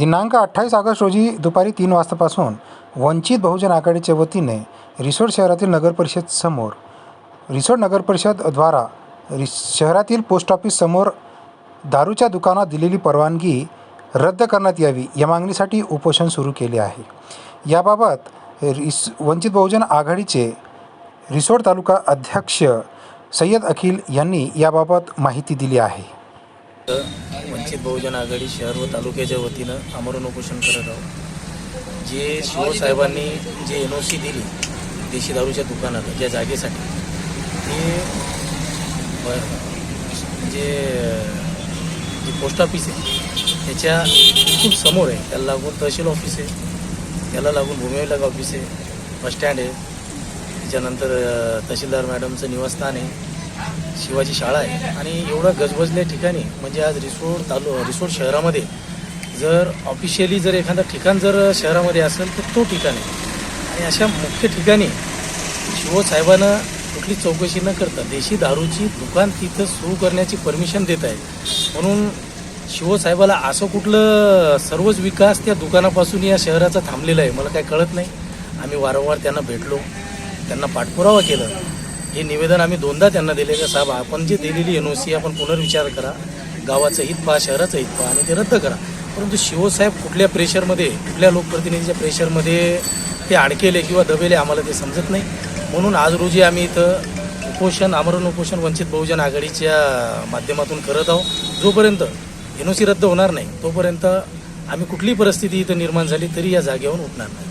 दिनांक अठ्ठावीस ऑगस्ट रोजी दुपारी तीन वाजतापासून वंचित बहुजन आघाडीच्या वतीने रिसोड शहरातील नगरपरिषद समोर रिसोड नगरपरिषदद्वारा रिस शहरातील पोस्ट ऑफिस समोर दारूच्या दुकानात दिलेली परवानगी रद्द करण्यात यावी या मागणीसाठी उपोषण सुरू केले आहे. याबाबत रिस वंचित बहुजन आघाडीचे रिसोड तालुका अध्यक्ष सय्यद अखिल यांनी याबाबत माहिती दिली आहे. वंचित बहुजन आघाडी शहर व तालुक्याच्या वतीनं आमरण उपोषण करत आहोत. जे शिवसाहेबांनी जे एन ओ सी दिली देशी दारूच्या दुकानात ज्या जागेसाठी ते जे जे पोस्ट ऑफिस आहे त्याच्या खूप समोर आहे. त्याला लागून तहसील ऑफिस आहे. त्याला लागून भूमी ऑफिस आहे. बस स्टँड आहे. त्याच्यानंतर तहसीलदार मॅडमचं निवासस्थान आहे. शिवाजी शाळा आहे. आणि एवढं गजबजल्या ठिकाणी म्हणजे आज रिसोड तालु रिसोड शहरामध्ये जर ऑफिशियली जर एखादं ठिकाण जर शहरामध्ये असेल तर तो ठिकाण आहे. आणि अशा मुख्य ठिकाणी शिवसाहेबानं कुठली चौकशी न करता देशी दारूची दुकान तिथं सुरू करण्याची परमिशन देत आहे. म्हणून शिवसाहेबाला असं कुठलं सर्वच विकास त्या दुकानापासून या शहराचा थांबलेला आहे मला काय कळत नाही. आम्ही वारंवार त्यांना भेटलो त्यांना पाठपुरावा केला. हे निवेदन आम्ही दोनदा त्यांना दिले का साहेब आपण जे दिलेली एन ओ सी आपण पुनर्विचार करा. गावाचं हित पहा शहराचं हित पहा आणि ते रद्द करा. परंतु शिवसाहेब कुठल्या प्रेशरमध्ये कुठल्या लोकप्रतिनिधीच्या प्रेशरमध्ये ते अडकेले किंवा दबेले आम्हाला ते समजत नाही. म्हणून आज रोजी आम्ही इथं उपोषण आमरण उपोषण वंचित बहुजन आघाडीच्या माध्यमातून करत आहोत. जोपर्यंत एन ओ सी रद्द होणार नाही तोपर्यंत आम्ही कुठलीही परिस्थिती इथं निर्माण झाली तरी या जागेवरून उठणार नाही.